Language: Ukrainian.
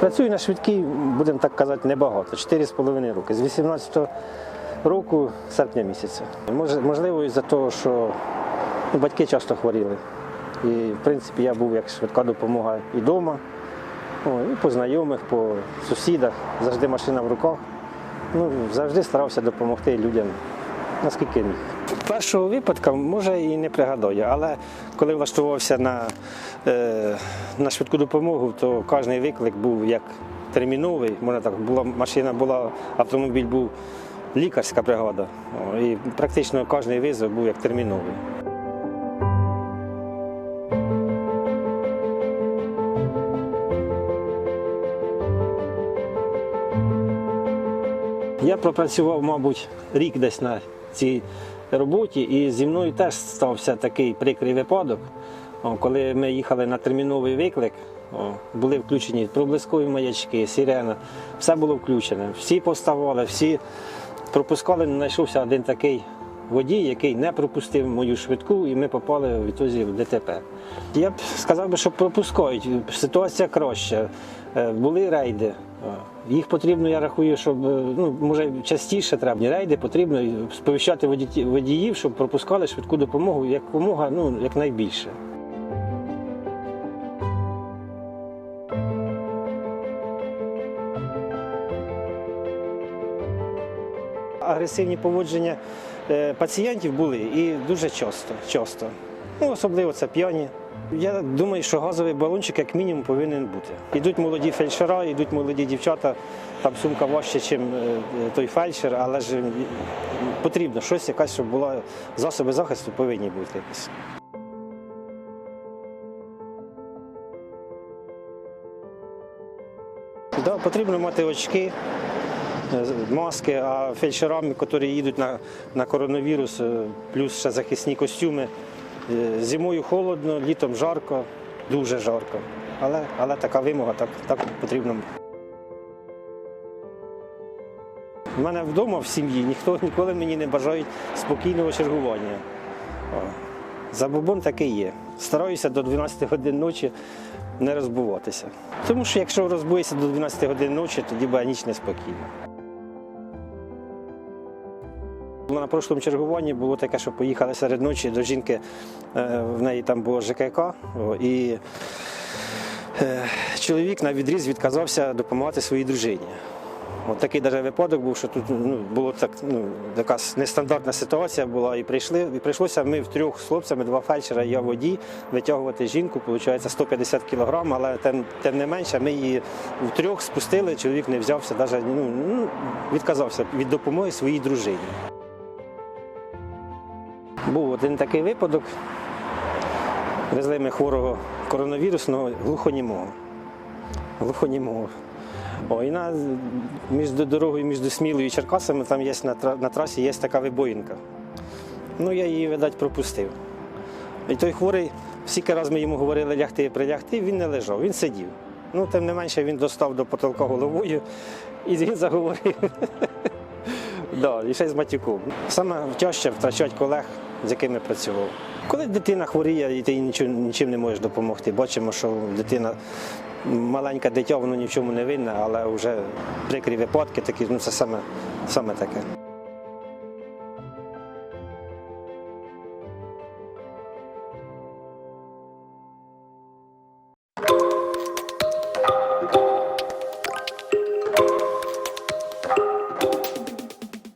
Працюю на швидкій, будемо так казати, небагато, 4,5 роки. З 18 року, серпня місяця. Можливо, із-за того, що ну, батьки часто хворіли. І, в принципі, я був як швидка допомога і вдома, і по знайомих, по сусідах, завжди машина в руках. Ну, завжди старався допомогти людям, наскільки міг. Першого випадку, може, і не пригадаю, але коли влаштувався на, е, на швидку допомогу, то кожен виклик був як терміновий. Можна так, була машина була, автомобіль був лікарська бригада. І практично кожен визов був як терміновий. Я пропрацював, мабуть, рік десь на цій роботі, і зі мною теж стався такий прикрий випадок. Коли ми їхали на терміновий виклик, були включені проблискові маячки, сирена, все було включене. Всі поставали, всі пропускали, знайшовся один такий водій, який не пропустив мою швидку, і ми попали в ітозі в ДТП. Я б сказав би, що пропускають. Ситуація краща. Е, Були рейди. Їх потрібно, я рахую, щоб е, ну, може частіше треба. Рейди потрібно сповіщати водіїв, щоб пропускали швидку допомогу якомога ну, якнайбільше. Агресивні поводження е, пацієнтів були і дуже часто. часто. Ну, особливо це п'яні. Я думаю, що газовий балончик як мінімум повинен бути. Йдуть молоді фельдшера, йдуть молоді дівчата, там сумка важче, ніж той фельдшер, але ж потрібно щось, якась, щоб була засоби захисту повинні бути якісь. Да, потрібно мати очки, е, маски, а фельдшерам, які їдуть на, на коронавірус, е, плюс ще захисні костюми. Е, Зимою холодно, літом жарко, дуже жарко. Але, але така вимога, так, так потрібно. У мене вдома в сім'ї ніхто ніколи мені не бажають спокійного чергування. Забобон такий є. Стараюся до 12 годин ночі не розбуватися. Тому що якщо розбуєшся до 12 годин ночі, тоді буде ніч неспокійна. На прошлому чергуванні було таке, що поїхали серед ночі до жінки, е, в неї там було ЖКК, і е, чоловік на відріз відказався допомагати своїй дружині. От такий даже випадок був, що тут ну, було так, ну, така нестандартна ситуація була, і прийшли, і прийшлося ми втрьох з хлопцями, два фельдшера, я водій, витягувати жінку, виходить 150 кілограм, але тим, тим не менше ми її втрьох спустили, чоловік не взявся, даже, ну, ну, відказався від допомоги своїй дружині. Був один такий випадок. Везли ми хворого коронавірусного глухонімого. Глухонімого. О, і на, між дорогою між Смілою і Черкасами там є на, на трасі є така вибоїнка. Ну, я її, видать, пропустив. І той хворий, скільки раз ми йому говорили лягти, прилягти, він не лежав, він сидів. Ну, тим не менше, він достав до потолка головою і він заговорив. І ще з матюком. Саме тяжче втрачати колег, з якими працював. Коли дитина хворіє і ти нічим, нічим не можеш допомогти, бачимо, що дитина маленьке дитя, воно ні в чому не винне, але вже прикрі випадки такі, ну це саме, саме таке.